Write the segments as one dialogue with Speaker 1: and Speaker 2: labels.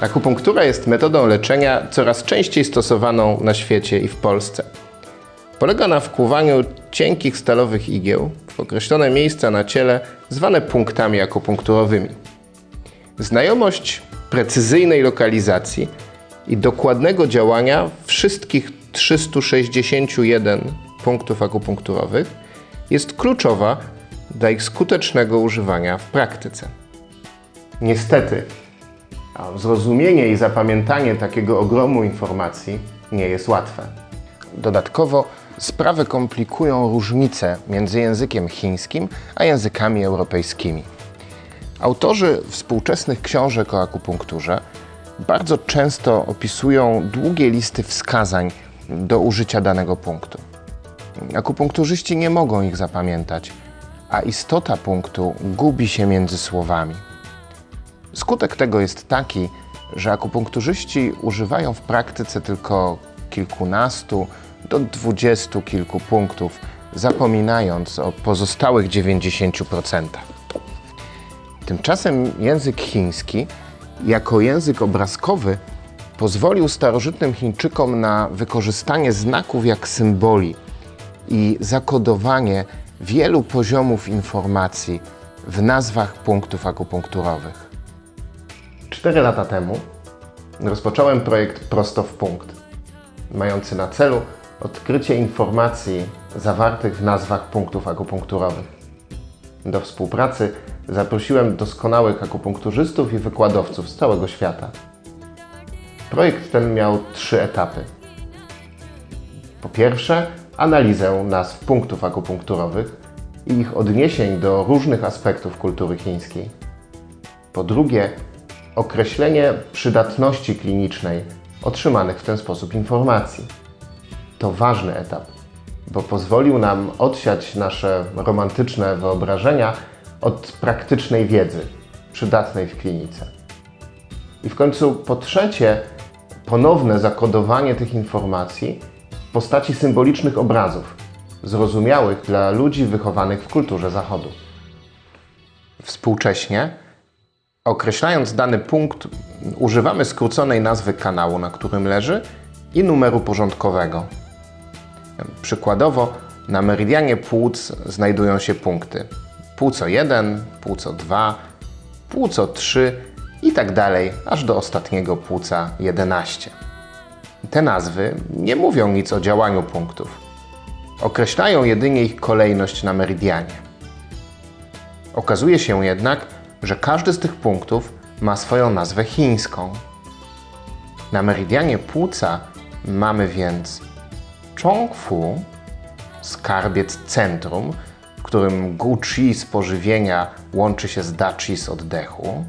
Speaker 1: Akupunktura jest metodą leczenia coraz częściej stosowaną na świecie i w Polsce. Polega na wkłuwaniu cienkich stalowych igieł w określone miejsca na ciele, zwane punktami akupunkturowymi. Znajomość precyzyjnej lokalizacji i dokładnego działania wszystkich 361 punktów akupunkturowych jest kluczowa dla ich skutecznego używania w praktyce. Niestety, zrozumienie i zapamiętanie takiego ogromu informacji nie jest łatwe. Dodatkowo sprawę komplikują różnice między językiem chińskim a językami europejskimi. Autorzy współczesnych książek o akupunkturze bardzo często opisują długie listy wskazań do użycia danego punktu. Akupunkturzyści nie mogą ich zapamiętać, a istota punktu gubi się między słowami. Skutek tego jest taki, że akupunkturzyści używają w praktyce tylko kilkunastu do dwudziestu kilku punktów, zapominając o pozostałych 90%. Tymczasem język chiński, jako język obrazkowy, pozwolił starożytnym Chińczykom na wykorzystanie znaków jak symboli i zakodowanie wielu poziomów informacji w nazwach punktów akupunkturowych. Cztery lata temu rozpocząłem projekt Prosto w punkt, mający na celu odkrycie informacji zawartych w nazwach punktów akupunkturowych. Do współpracy zaprosiłem doskonałych akupunkturzystów i wykładowców z całego świata. Projekt ten miał trzy etapy. Po pierwsze, analizę nazw punktów akupunkturowych i ich odniesień do różnych aspektów kultury chińskiej. Po drugie, określenie przydatności klinicznej otrzymanych w ten sposób informacji. To ważny etap, bo pozwolił nam odsiać nasze romantyczne wyobrażenia od praktycznej wiedzy, przydatnej w klinice. I w końcu po trzecie, ponowne zakodowanie tych informacji w postaci symbolicznych obrazów, zrozumiałych dla ludzi wychowanych w kulturze Zachodu. Współcześnie, określając dany punkt, używamy skróconej nazwy kanału, na którym leży i numeru porządkowego. Przykładowo, na meridianie płuc znajdują się punkty płuco 1, płuco 2, płuco 3 i tak dalej, aż do ostatniego płuca 11. Te nazwy nie mówią nic o działaniu punktów. Określają jedynie ich kolejność na meridianie. Okazuje się jednak, że każdy z tych punktów ma swoją nazwę chińską. Na meridianie płuca mamy więc Chongfu, skarbiec centrum, w którym gu chi z pożywienia łączy się z da chi z oddechu,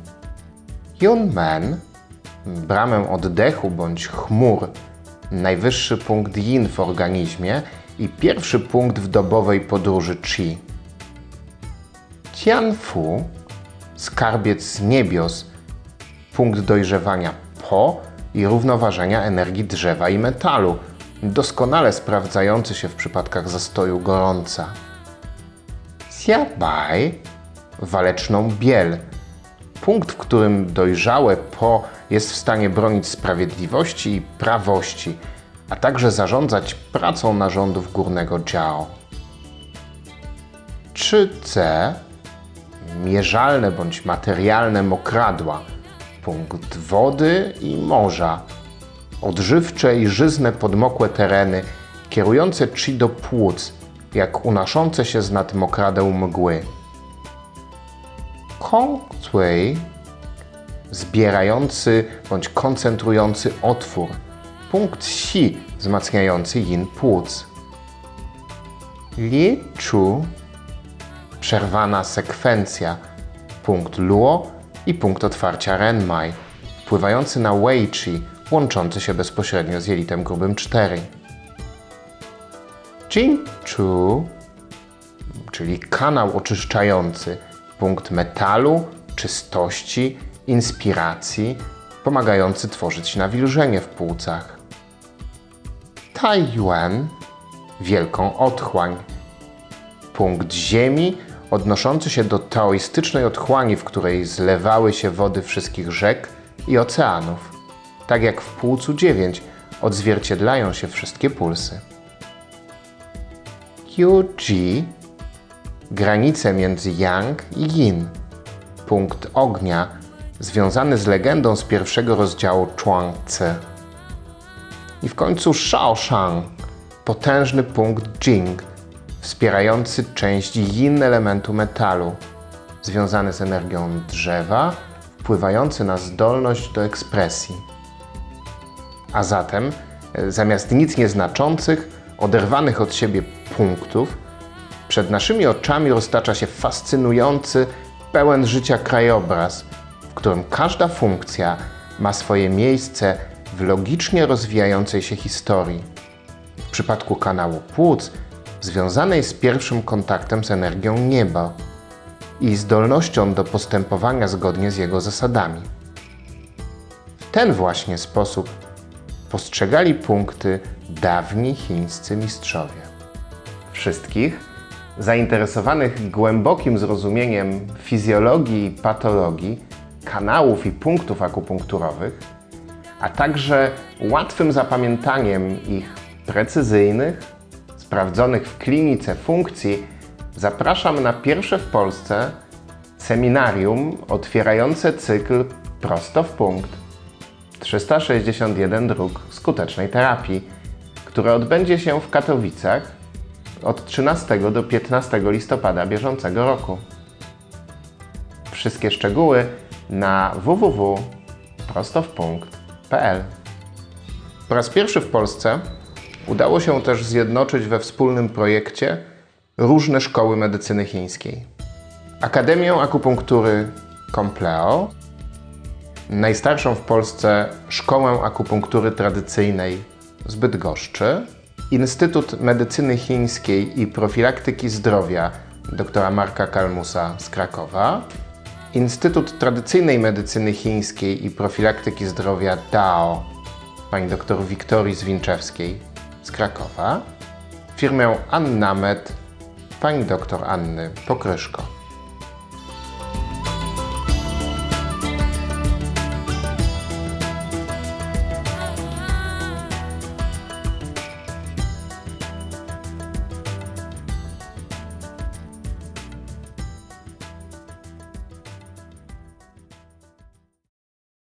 Speaker 1: Yunmen, bramę oddechu bądź chmur, najwyższy punkt yin w organizmie i pierwszy punkt w dobowej podróży chi. Tianfu, skarbiec niebios, punkt dojrzewania po i równoważenia energii drzewa i metalu, doskonale sprawdzający się w przypadkach zastoju gorąca. Xiabai, waleczną biel, punkt, w którym dojrzałe po jest w stanie bronić sprawiedliwości i prawości, a także zarządzać pracą narządów górnego Jiao. 3C mierzalne bądź materialne mokradła, punkt wody i morza, odżywcze i żyzne podmokłe tereny, kierujące chi do płuc, jak unoszące się z nad mokradeł mgły. Kongcui, zbierający bądź koncentrujący otwór, punkt si wzmacniający yin płuc. Li Chu, przerwana sekwencja, punkt luo i punkt otwarcia renmai, wpływający na wei chi, łączący się bezpośrednio z jelitem grubym 4. Jinchu, czyli kanał oczyszczający, punkt metalu, czystości, inspiracji, pomagający tworzyć nawilżenie w płucach. Taiyuan, wielką otchłań, punkt ziemi odnoszący się do taoistycznej otchłani, w której zlewały się wody wszystkich rzek i oceanów. Tak jak w płucu 9 odzwierciedlają się wszystkie pulsy. QG granice między Yang i Yin. Punkt ognia związany z legendą z pierwszego rozdziału Chuang-Tzu. I w końcu Shaoshang, potężny punkt Jing, wspierający część yin elementu metalu, związany z energią drzewa, wpływający na zdolność do ekspresji. A zatem, e, zamiast nic nieznaczących, oderwanych od siebie punktów, przed naszymi oczami roztacza się fascynujący, pełen życia krajobraz, w którym każda funkcja ma swoje miejsce w logicznie rozwijającej się historii. W przypadku kanału płuc, związanej z pierwszym kontaktem z energią nieba i zdolnością do postępowania zgodnie z jego zasadami. W ten właśnie sposób postrzegali punkty dawni chińscy mistrzowie. Wszystkich zainteresowanych głębokim zrozumieniem fizjologii i patologii, kanałów i punktów akupunkturowych, a także łatwym zapamiętaniem ich precyzyjnych, sprawdzonych w klinice funkcji, zapraszam na pierwsze w Polsce seminarium otwierające cykl Prosto w punkt 361 dróg skutecznej terapii, które odbędzie się w Katowicach od 13 do 15 listopada bieżącego roku. Wszystkie szczegóły na www.prostowpunkt.pl. Po raz pierwszy w Polsce udało się też zjednoczyć we wspólnym projekcie różne szkoły medycyny chińskiej. Akademię Akupunktury Compleo, najstarszą w Polsce szkołę akupunktury tradycyjnej z Bydgoszczy, Instytut Medycyny Chińskiej i Profilaktyki Zdrowia dr Marka Kalmusa z Krakowa, Instytut Tradycyjnej Medycyny Chińskiej i Profilaktyki Zdrowia DAO pani dr Wiktorii Zwinczewskiej z Krakowa, firmę Annamed pani dr Anny Pokryszko.